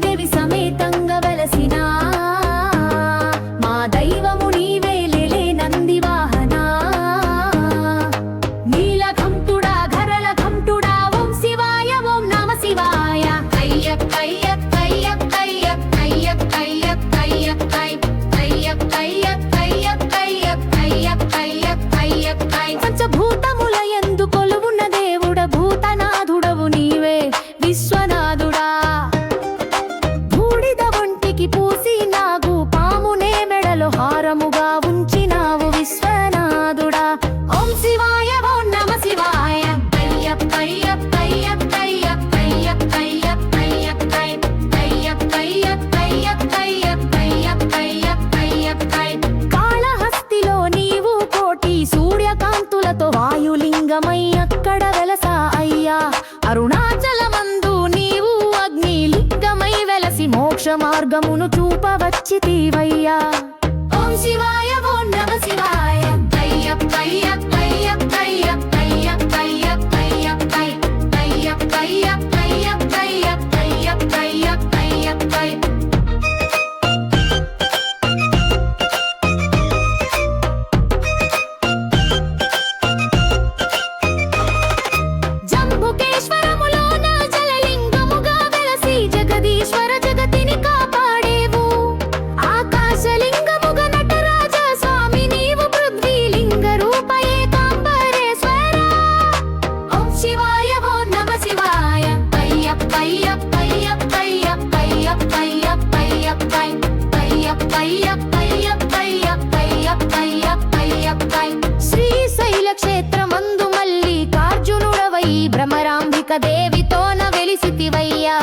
baby, baby, మార్గమును చూపవచ్చితివయ్యా ఓం శివా అయ్యప్పై శ్రీశైల క్షేత్రమందు మల్లికార్జునుడవై భ్రమరాంబిక దేవితోన వెలిసితివయ్యా.